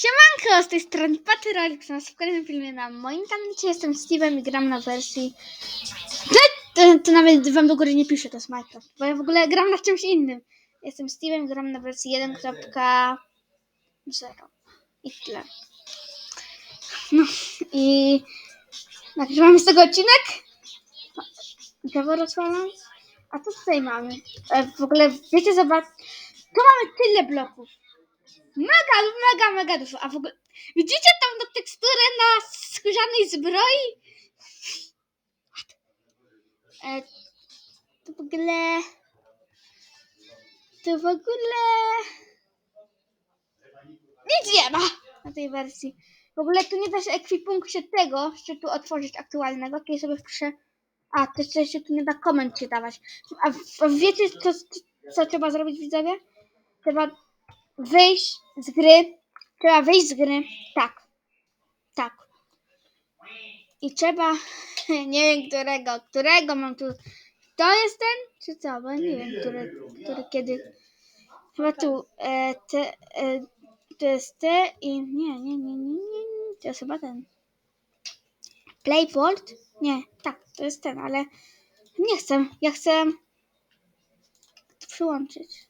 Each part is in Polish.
Siemanko, z tej strony Patrolix, na w kolejnym filmie na moim kanale. Jestem Steve'em i gram na wersji... To, to, to nawet wam do góry nie piszę, to jest Minecraft, bo ja w ogóle gram na czymś innym. Jestem Steve'em gram na wersji 1.0 i tyle. No i nagrywamy z tego odcinek. Drzewo rozwalam. A co tutaj mamy? E, W ogóle, wiecie, zobacz, tu mamy tyle bloków. Mega, mega, mega dużo. A w ogóle, widzicie tą tą teksturę na skórzanej zbroi? E, to w ogóle... To w ogóle... Nic nie ma na tej wersji. W ogóle tu nie da się ekwipunkcie tego, czy tu otworzyć aktualnego, kiedy sobie wpiszę... A, to jeszcze się tu nie da komend się dawać. A, a wiecie, co, co trzeba zrobić, widzowie? Trzeba wyjść z gry. Trzeba wyjść z gry. Tak. Tak. I trzeba. Nie wiem którego. Którego mam tu. To jest ten? Czy co? Bo nie wiem, który, który kiedy. Chyba tu. E, te, e, to jest te i. Nie, nie, nie, nie, nie. nie. To jest chyba ten. Playboard? Nie, tak, to jest ten, ale nie chcę. Ja chcę przyłączyć.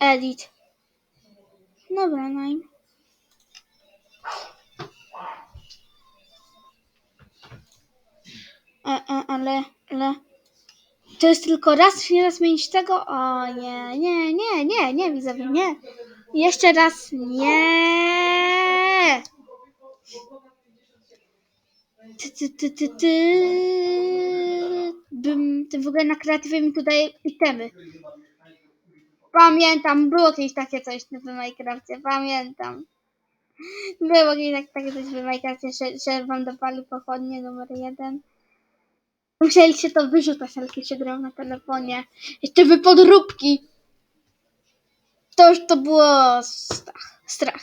Edit. Dobra, no i... E, e, ale, ale... To jest tylko raz, się nie da zmienić tego? O nie, nie, nie, nie, nie, widzowie, nie. Jeszcze raz, nie. Ty, ty, ty, ty, ty. Bym, ty w ogóle na kreatywie mi tu daje itemy. Pamiętam, było kiedyś takie coś w Minecrafcie, pamiętam. Było kiedyś tak- takie coś w Minecrafcie, że, że wam dopali pochodnie numer jeden. Musieliście to wyrzucać, ale się grał na telefonie. Jeszcze wy podróbki. To już to było strach. strach.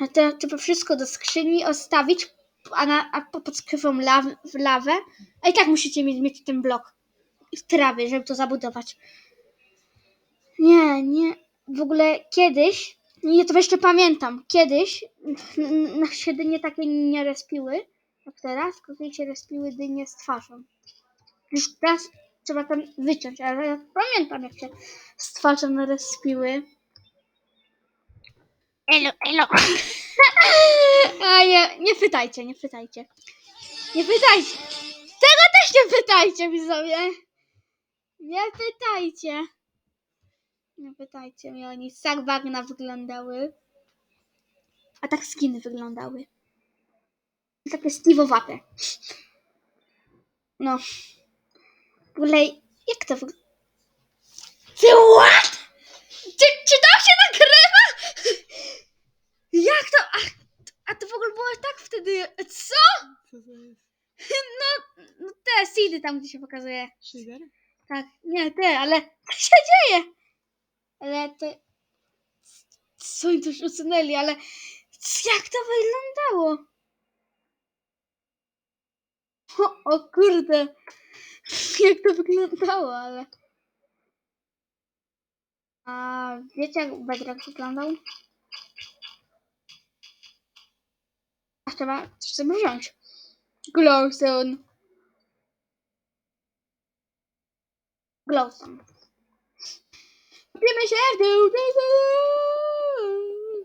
A teraz trzeba wszystko do skrzyni ostawić, a, na, a po- pod skrzynią law, w lawę. A i tak musicie mieć, mieć ten blok w trawie, żeby to zabudować. Nie, nie. W ogóle kiedyś, nie to jeszcze pamiętam, kiedyś n- n- się dynie takie nie respiły, jak teraz, tylko się respiły dynie z twarzą. Już teraz trzeba tam wyciąć, ale ja pamiętam jak się z twarzą respiły. Elo, elo. A nie, nie pytajcie, nie pytajcie. Nie pytajcie. Tego też nie pytajcie, widzowie. Nie pytajcie. Nie pytajcie mnie, oni tak bagna wyglądały. A tak skiny wyglądały. Takie Steve'owate. No. W ogóle, jak to wygląda? Ty what? Czy, czy to się nagrywa? Jak to? A, a to w ogóle było tak wtedy. Co? No, no te seedy tam, gdzie się pokazuje. Shader? Tak, nie, ty, ale co się dzieje? Ale te... Co oni coś usunęli, ale jak to wyglądało? O, o kurde, jak to wyglądało, ale... A wiecie jak Bedrock wyglądał? A trzeba coś sobie wziąć. Glowstone. Glowstone. Kupimy się w dół.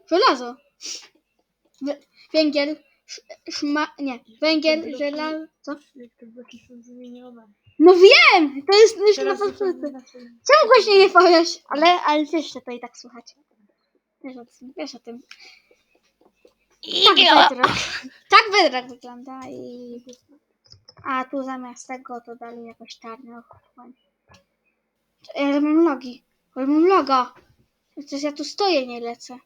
Żelazo. Wy- Węgiel. sz- Szma... Nie. Węgiel, żelazo. Co? No wiem! To jest już na podstawie. Czemu właśnie nie powiesz? Ale, ale wiesz, że to i tak słuchać. Wiesz o tym. Wiesz o tym. Tak Bedrock. Tak Bedrock wygląda i... A tu zamiast tego to dali jakoś czarny ochłoń. Ja mam logi. Ja mam loga. Przecież ja tu stoję, nie lecę.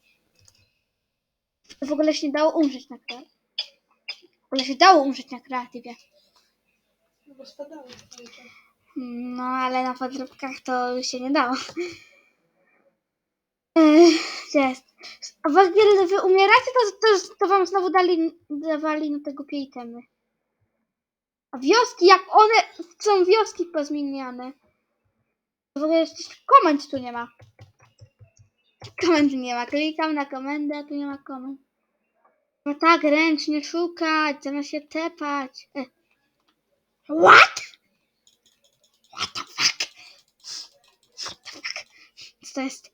To w ogóle się nie dało umrzeć na kreatywie. W ogóle się dało umrzeć na kreatywie. No bo spadało. No, ale na podróbkach to się nie dało. Jest? A wy, kiedy wy umieracie, to, to, to wam znowu dali, dawali no tego itemy. A wioski, jak one są wioski pozmieniane. W ogóle jeszcze komend tu nie ma. Komendy nie ma. Klikam na komendę, a tu nie ma komend. No tak, ręcznie szukać, zamiast się tepać. E. What? What the fuck? What the fuck? Co to jest?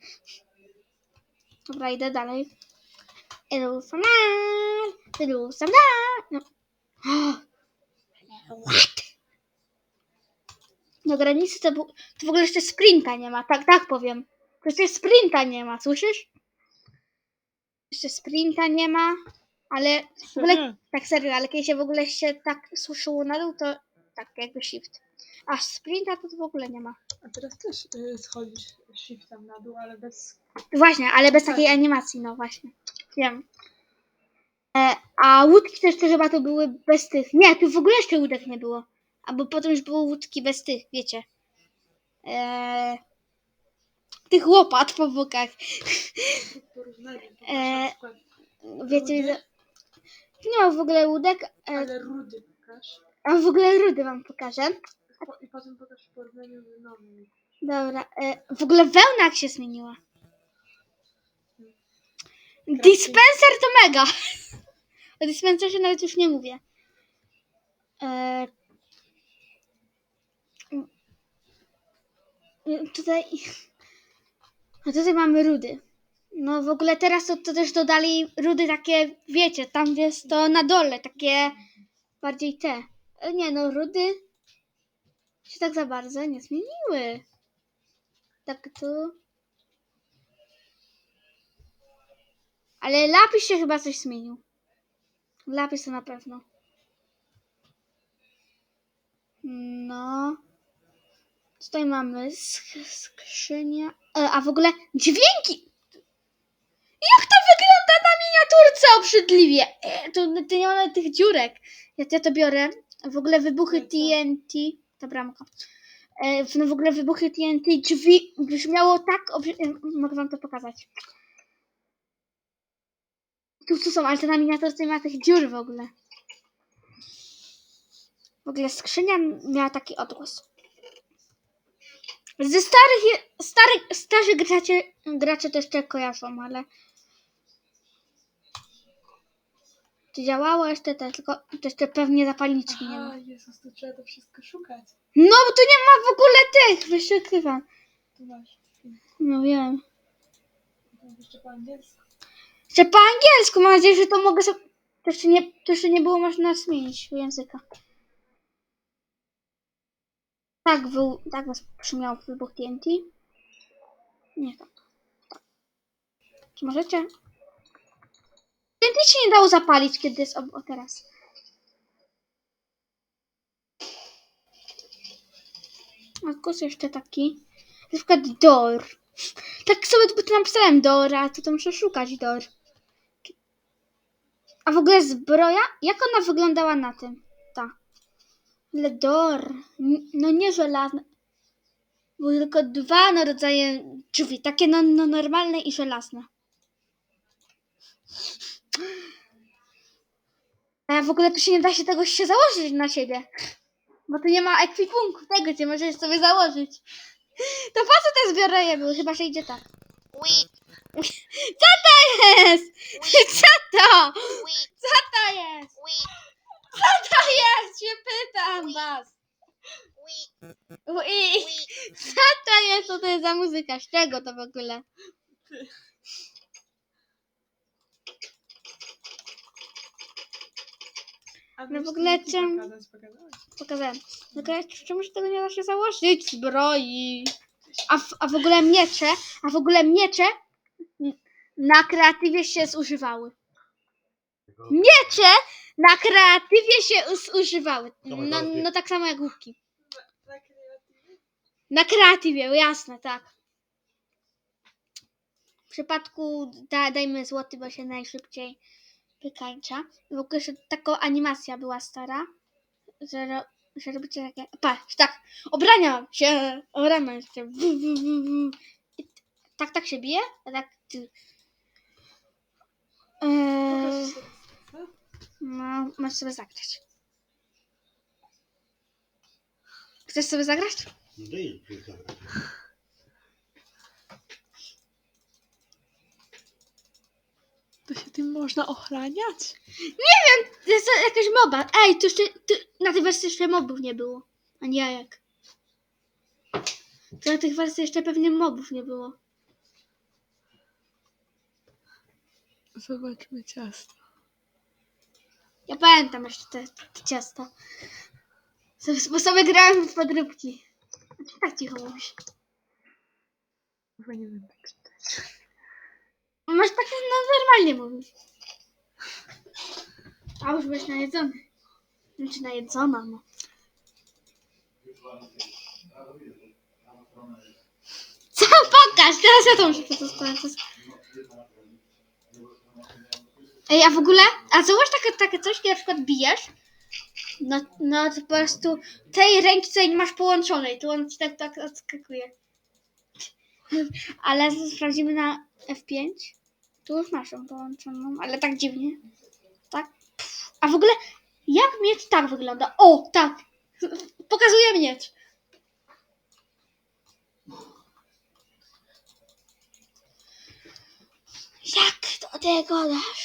Dobra, idę dalej. Idę sam Idę sam No. What? Na granicy to, bu- to w ogóle jeszcze sprinta nie ma, tak, tak powiem. To jeszcze sprinta nie ma, słyszysz? Jeszcze sprinta nie ma, ale w ogóle, tak serio, ale kiedy się w ogóle się tak suszyło na dół, to tak jakby shift. A sprinta to, to w ogóle nie ma. A teraz też y, schodzisz shiftem na dół, ale bez... Właśnie, ale bez takiej animacji, no właśnie. Wiem. E, a łódki też to chyba to były bez tych. Nie, tu w ogóle jeszcze łódek nie było. Albo potem już były łódki bez tych, wiecie. E, tych łopat po bokach. E, przykład. Wiecie, że nie ma w ogóle łódek. E, Ale rudy pokaż. a w ogóle rudy wam pokażę. Po, I potem pokaż w porównaniu z nowymi. Dobra. E, w ogóle wełna jak się zmieniła. Dispenser to mega. O dispenserze nawet już nie mówię. E, tutaj. A tutaj mamy rudy. No w ogóle teraz to, to też dodali rudy takie, wiecie, tam jest to na dole, takie bardziej te. E, Nie no, rudy się tak za bardzo nie zmieniły. Tak tu. Ale lapis się chyba coś zmienił. Lapis to na pewno. No. Tutaj mamy sk- skrzynię. E, a w ogóle dźwięki! Jak to wygląda na miniaturce obrzydliwie! E, to nie ma nawet tych dziurek. Ja, ja to biorę. W ogóle wybuchy? TNT. Ta bramka. E, w- no w ogóle wybuchy TNT drzwi brzmiało tak obrzy... e, Mogę wam to pokazać. Tu, tu są, ale to na miniaturce nie ma tych dziur w ogóle. W ogóle skrzynia miała taki odgłos. Ze starych, starych, starzy gracze, gracze to jeszcze kojarzą, ale... Działało jeszcze też, tylko to jeszcze pewnie zapalniczki nie ma. Jezus, to trzeba to wszystko szukać. No, bo tu nie ma w ogóle tych, wyszukiwań. Tu masz. No wiem. Jeszcze po angielsku. Że po angielsku, mam nadzieję, że to mogę sobie... To jeszcze nie, to jeszcze nie było można zmienić języka. Tak, był, tak was brzmiał wybuch TNT. Nie tak. tak. Czy możecie? TNT się nie dało zapalić, kiedy jest o, o teraz. A głos jeszcze taki. Na przykład door. Tak sobie tu napisałem door, a tu to muszę szukać door. A w ogóle zbroja? Jak ona wyglądała na tym? N- No nie żelazne. Były tylko dwa no, rodzaje drzwi. Takie no, no normalne i żelazne. A w ogóle tu się nie da się tego się założyć na siebie. Bo tu nie ma ekwipunku tego, gdzie możesz sobie założyć. To po co te zbroje były? Chyba, że idzie tak. Co to jest? Co to? Co to jest? Co to jest? Się pytam was. Ui. Co to jest? Co to jest za muzyka? Z czego to w ogóle? A No w wiesz, ogóle TNT czym- Pokazać, pokazać. Pokazałem. No to czemu się tego nie da się założyć? Zbroi. A w, a w ogóle miecze, a w ogóle miecze na kreatywie się zużywały. Miecze na kreatywie się zużywały. No, no tak samo jak łuki. Na kreatywie? Na kreatywie, jasne, tak. W przypadku da, dajmy złoty, bo się najszybciej wykańcza. W ogóle jeszcze taka animacja była stara, że, ro, że robicie takie. Patrz, tak, obrania się, obrania się. I t- tak, tak się bije, a tak. Ty. Pokaż Eee, sobie. Co? no, masz sobie zagrać. Chcesz sobie zagrać? No to idź. To się tym można ochraniać? To jest jakaś moba. Ej, to jeszcze, to, na tej wersji jeszcze mobów nie było. Ani jajek. To na tych wersji jeszcze pewnie mobów nie było. Zobaczmy ciasto. Ja pamiętam jeszcze te, te ciasta. Bo sobie grałem w podróbki. Tak cicho mówisz. Chyba nie będę czytać. Masz tak no, normalnie mówić. A już byłeś najedzony. Znaczy najedzona, no. Co? Pokaż! Teraz ja to muszę przetestować. Ej, a w ogóle? A zobacz takie, takie coś, kiedy na przykład bijesz. No, no to po prostu tej ręki tutaj nie masz połączonej, to on ci tak, tak odskakuje. Ale sprawdzimy na F5. Tu już masz ją połączoną, ale tak dziwnie. Tak? A w ogóle jak miecz tak wygląda? O, tak. Pokazuje miecz. Jak do tego dasz?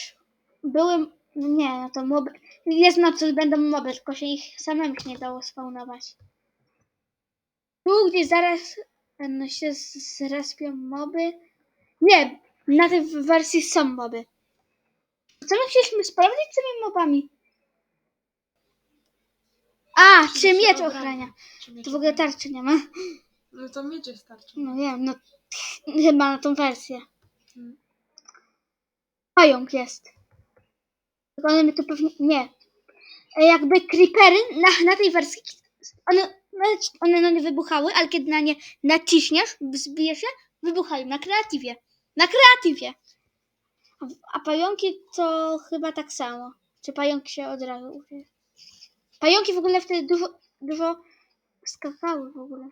Byłem... Nie, no to moby... Jest nocy, będą moby, tylko się ich samemu nie dało spawnować. Tu gdzieś zaraz no, się zrespią moby. Nie, na tej wersji są moby. Co my chcieliśmy sprawdzić z tymi mobami? A, Czy czy miecz ochrania? Miecz To w ogóle tarczy nie ma. No to miecze starczy. No wiem, no chyba na tą wersję. Mm. Pająk jest. One mi tu pewnie... Nie. E, Jakby creepery na, na tej wersji, one, one, nie wybuchały, ale kiedy na nie naciśniesz, zbijesz je, wybuchają na kreatywie. Na kreatywie. A, pająki to chyba tak samo. Czy pająki się od razu? Pająki w ogóle wtedy dużo, dużo skakały w ogóle.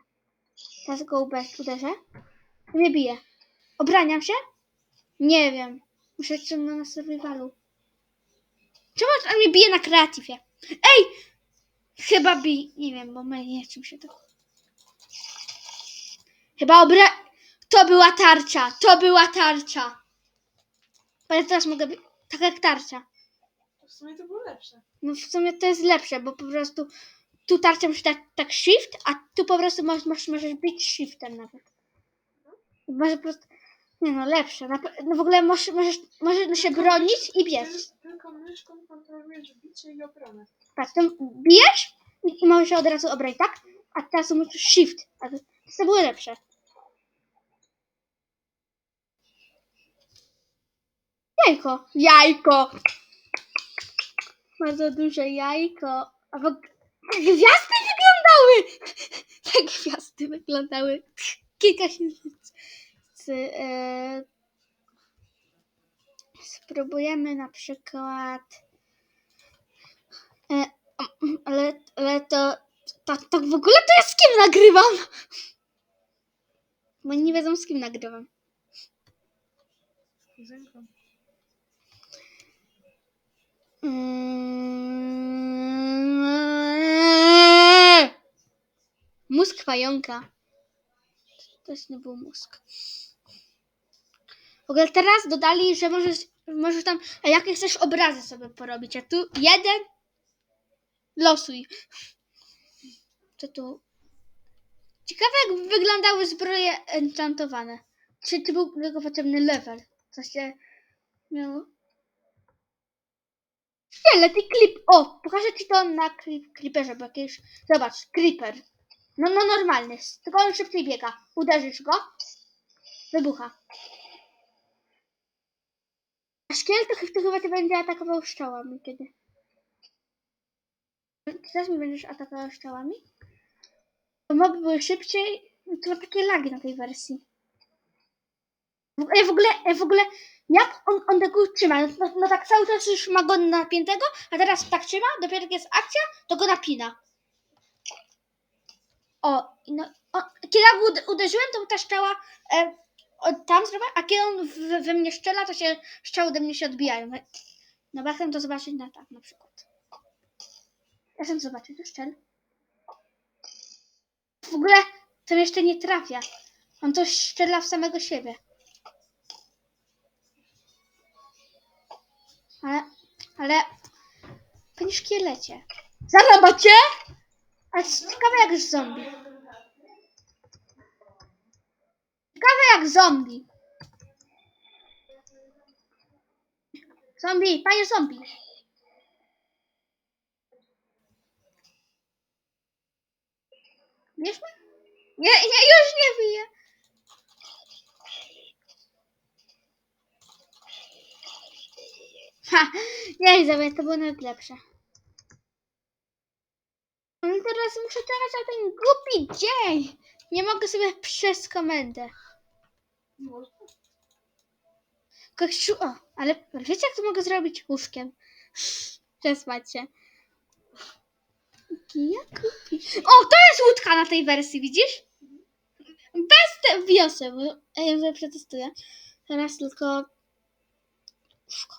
Teraz go uderzę. Nie bije. Obraniam się? Nie wiem. Muszę jeszcze na survivalu. Czemu on mnie bije na kreatywie? Ej! Chyba bi... Nie wiem, bo my nie czym się to... Chyba obra... To była tarcza! To była tarcza! Bo ja teraz mogę być... Tak jak tarcza. W sumie to było lepsze. No w sumie to jest lepsze, bo po prostu tu tarczą się tak, tak shift, a tu po prostu możesz, możesz, możesz bić shiftem nawet. Może po prostu, nie no, lepsze. Na, no w ogóle możesz, możesz, możesz się bronić i biec. Tyl- Tylko myszką kontrolujesz bicie i obronę. Patrz, to bijesz i, możesz od razu obrać, tak? A teraz musisz shift. A to, to było lepsze. Jajko, jajko. Bardzo duże jajko. A w ogóle gwiazdy wyglądały! Tak gwiazdy wyglądały. Kilka się z, e, Spróbujemy na przykład. E, ale, ale to. Tak, tak w ogóle to ja z kim nagrywam? Bo nie wiedzą z kim nagrywam. Kuzynką. Mm. Mózg pająka. To jest nie był mózg. W ogóle teraz dodali, że możesz, możesz tam, a jakie chcesz obrazy sobie porobić, a tu jeden losuj. Co tu? Ciekawe jak wyglądały zbroje enchantowane. Czy, czy był tylko potrzebny level? Co się miało? Nie, leci klip. O, pokażę ci to na klip, kliperze, bo jakieś... Zobacz, creeper. No, no normalny, tylko on szybciej biega. Uderzysz go, wybucha. A szkielet to, to chyba będzie atakował strzałami kiedy. Też mi będziesz atakował strzałami? Bo moby były szybciej, to takie lagi na tej wersji. W- Ej, w ogóle, ej, w ogóle, jak on, on tego trzyma? No, no, no tak cały czas już ma go napiętego, a teraz tak trzyma, dopiero jak jest akcja, to go napina. O, no, o kiedy ja uderzyłem, to ta strzała e, od tam zrobiła, a kiedy on we mnie strzela, to się strzały ode mnie się odbijają. No bo ja chcę to zobaczyć na tak na przykład. Chcę zobaczyć, to szczel. W ogóle to jeszcze nie trafia. On to strzela w samego siebie. Ale, ale... Panie szkielecie. Zarabacie? Ale ciekawe jak zombie. Ciekawe jak zombie. Zombie, panie zombie. Mnie? Nie, nie, już nie biję. Ha, nie, Izabel, to było nawet lepsze. No teraz muszę czekać na ten głupi dzień. Nie mogę sobie przez komendę. Kościół, o, ale wiecie jak to mogę zrobić łóżkiem? Przespać się. O, to jest łódka na tej wersji, widzisz? Bez te wiosek. Ja ją sobie przetestuję. Teraz tylko łóżko.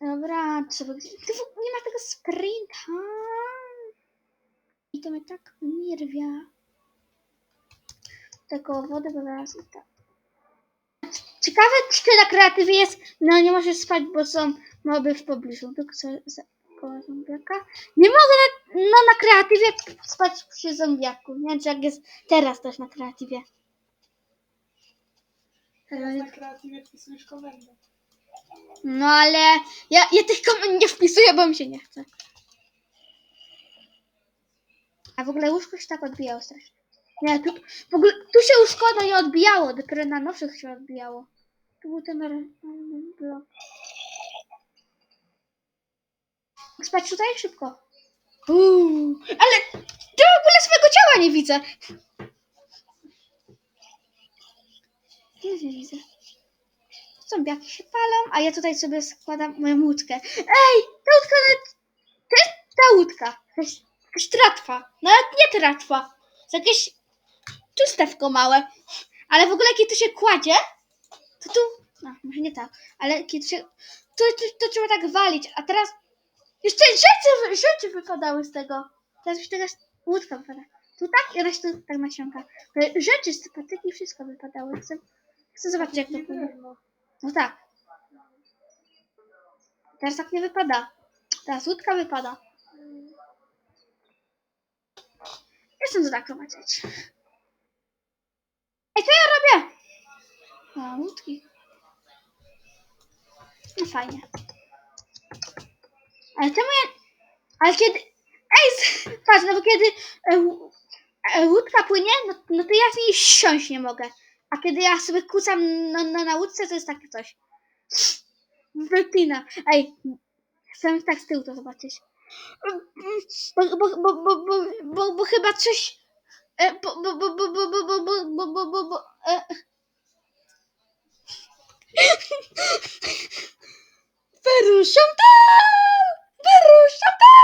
Dobra, w... nie ma tego sprinta. I to mnie tak mirwia. Tego wodę bo zaraz i tak. Ciekawe, czy na kreatywie jest, no nie możesz spać, bo są moby w pobliżu. Tylko co za koło zombiaka. Nie mogę na, no, na kreatywie spać przy zombiaku. Nie wiem, czy jak jest teraz też na kreatywie. Teraz na kreatywie wpisujesz komendę. No ale ja, ja tych komend nie wpisuję, bo mi się nie chce. A w ogóle łóżko się tak odbijało strasznie. Nie, tu, w ogóle tu się łóżko no nie odbijało, dopiero na nowszych się odbijało. Tu był ten normalny blok. Spać tutaj szybko. Uuu, ale ja w ogóle swojego ciała nie widzę. Nic nie widzę. Zombiaki się palą, a ja tutaj sobie składam moją łódkę. Ej, ta łódka nawet... To jest ta łódka. To jest jakaś tratwa. Nawet nie tratwa. To jakieś czystewko małe. Ale w ogóle kiedy to się kładzie, to tu... No, może nie tak. Ale kiedy się... To, to, to trzeba tak walić. A teraz... Jeszcze rzeczy, rzeczy wypadały z tego. Teraz już teraz łódka wypada. Tu tak i ona się tu tak nasiąka. Rzeczy z patyki wszystko wypadały. Chcę, chcę zobaczyć jak to pójdzie. wolno. No tak. Teraz tak nie wypada. Teraz łódka wypada. Jestem to tak. Ej, co ja robię? Łódki. No fajnie. Ale czemu ja... Ale kiedy... Ej, patrz, no bo kiedy e, e, łódka płynie, no, no to ja z niej siąść nie mogę. A kiedy ja sobie kucam na, na, na łódce, to jest takie coś. Wypina. Ej, chcę tak z tyłu to zobaczyć. Bo, bo, bo, bo, bo, bo, bo chyba coś... e, Bo, bo, bo, bo, bo, bo, bo, bo, bo, bo, bo, bo, e. Wyruszam tam! Wyruszam tam!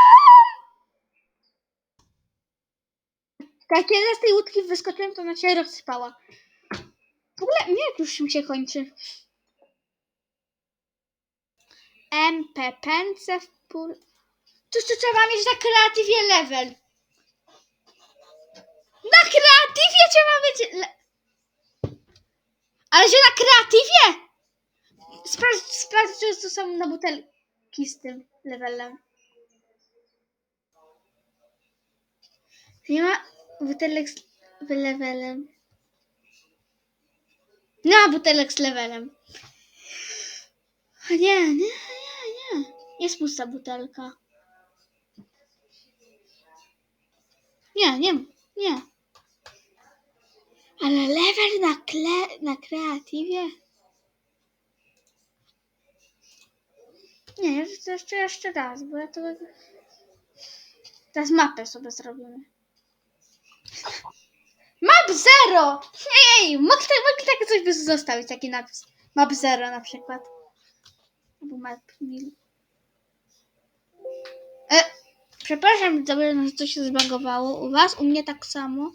Tak, kiedy z tej łódki wyskoczyłem, to ona się rozsypała. W ogóle nie, już się kończy. MP pęce w pół... Tu jeszcze trzeba mieć na kreatywie level. Na kreatywie trzeba mieć... Le... Ale że na kreatywie? Sprawdź, sprawdź, czy to są na butelki z tym levelem. Nie ma butelek z levelem. Nie ma butelek z levelem. Nie, nie, nie, nie. Jest pusta butelka. Nie, nie, nie. Ale level na, kle, na kreatywie? Nie, jeszcze, jeszcze raz, bo ja to... Teraz mapę sobie zrobimy. Map zero! Ej, mogę, tak- mogę takie coś by zostawić, taki napis. Map zero na przykład. Albo map mil. E, przepraszam, że coś się zbagowało u was, u mnie tak samo.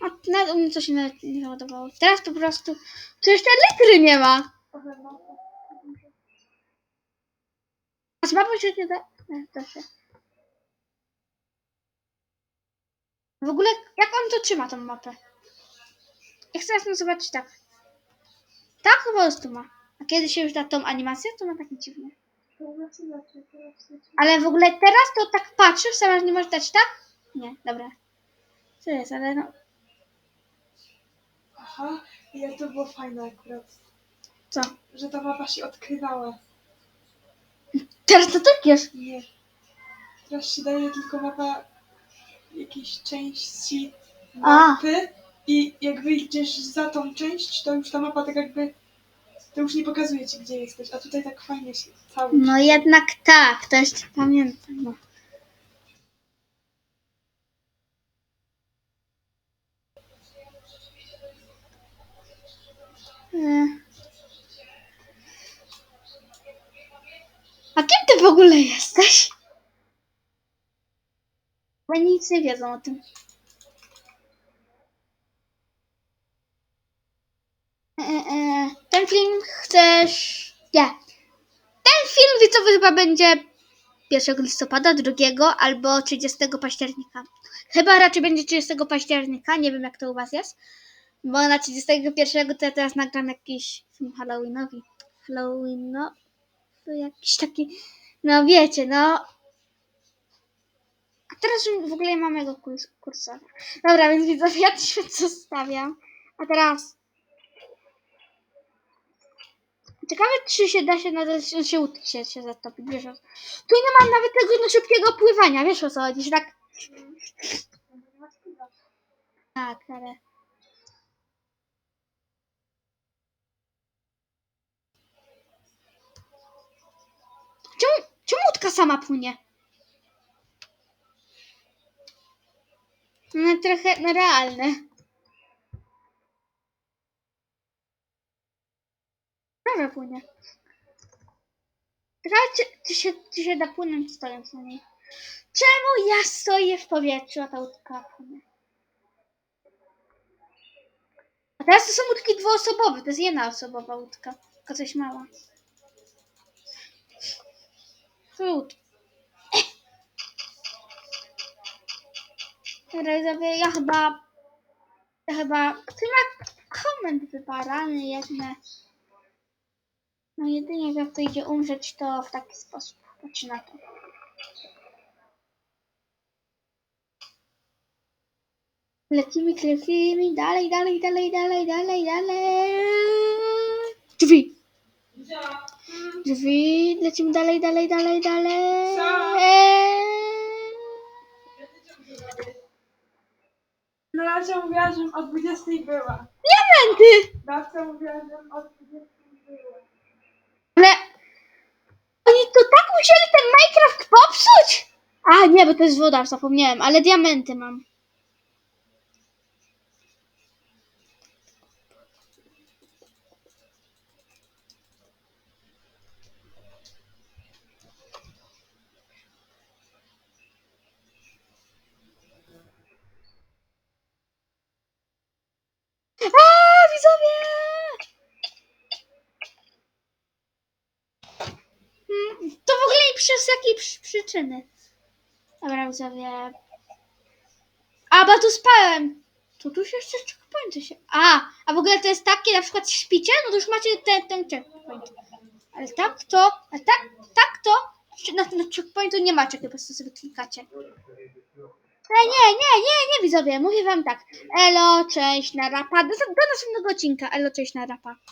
A nawet u mnie coś się nawet nie załadowało. Teraz po prostu... Tu jeszcze litry nie ma! Mapą się nie da... Nie, da się. W ogóle, jak on to trzyma, tą mapę? Jak teraz no zobaczyć tak. Tak po prostu ma. A kiedy się już da tą animację, to ma takie dziwne. Teraz Ale w ogóle teraz to tak patrzysz, sama nie możesz dać tak? Nie, dobra. Co jest, ale no. Aha, i jak to było fajne akurat, Co? że ta mapa się odkrywała. Teraz to tak jest. Nie. Teraz się daje tylko mapa, jakieś części A. mapy i jak wyjdziesz za tą część, to już ta mapa tak jakby, to już nie pokazuje ci gdzie jesteś, a tutaj tak fajnie się cały No jednak tak, to jeszcze pamiętam. No. E. w ogóle jesteś? Bo nic nie wiedzą o tym. E, e, ten film chcesz... Nie. Ten film widzowy chyba będzie 1 listopada, 2 albo 30 października. Chyba raczej będzie 30 października, nie wiem jak to u Was jest. Bo na 31 to ja teraz nagram jakiś film Halloweenowy. Halloweenowy, jakiś taki, no wiecie, no. A teraz w ogóle nie mam jego kurs- kursora. Dobra, więc widzowie, ja to świat zostawiam. A teraz... Ciekawe, czy się da się nadal się, ut- się, się zatopić, wiesz o... Tu nie mam nawet tego no, szybkiego pływania, wiesz o co chodzi, tak... Tak, ale... Czemu, czemu łódka sama płynie? No trochę no, realne. Dobra płynie. Ciekawe, czy, się, czy się da płynąć stojąc na niej. Czemu ja stoję w powietrzu, a ta łódka płynie? A teraz to są łódki dwuosobowe, to jest jedna osobowa łódka. Tylko coś mała. Dobra, widzowie, ja chyba... Ja chyba... Chyba komend wyparany jedne. No jedynie jak to idzie umrzeć, to w taki sposób. Patrzę na to. Lecimy, lecimy, dalej, dalej, dalej, dalej, dalej, dalej. Drzwi. Drzwi, lecimy dalej, dalej, dalej, dalej. Co? No Lacia mówiła, żebym o 20 była. Diamenty! Babcia mówiła, żebym o 20 była. Ale oni to tak musieli ten Minecraft popsuć? A, nie, bo to jest woda, zapomniałem, ale diamenty mam. A, widzowie! Mm, To w ogóle i przez jakiej przy- przyczyny? Dobra, widzowie. A, bo tu spałem. To tu się jeszcze checkpointy się... A, a w ogóle to jest takie, na przykład śpicie, no to już macie ten, ten checkpoint. Ale tak to, a tak, tak to, na, na checkpointu nie macie, po prostu sobie klikacie. E, nie, nie, nie, nie widzowie, mówię wam tak. Elo, cześć, na rapa. Do, do następnego odcinka. Elo, cześć, na rapa.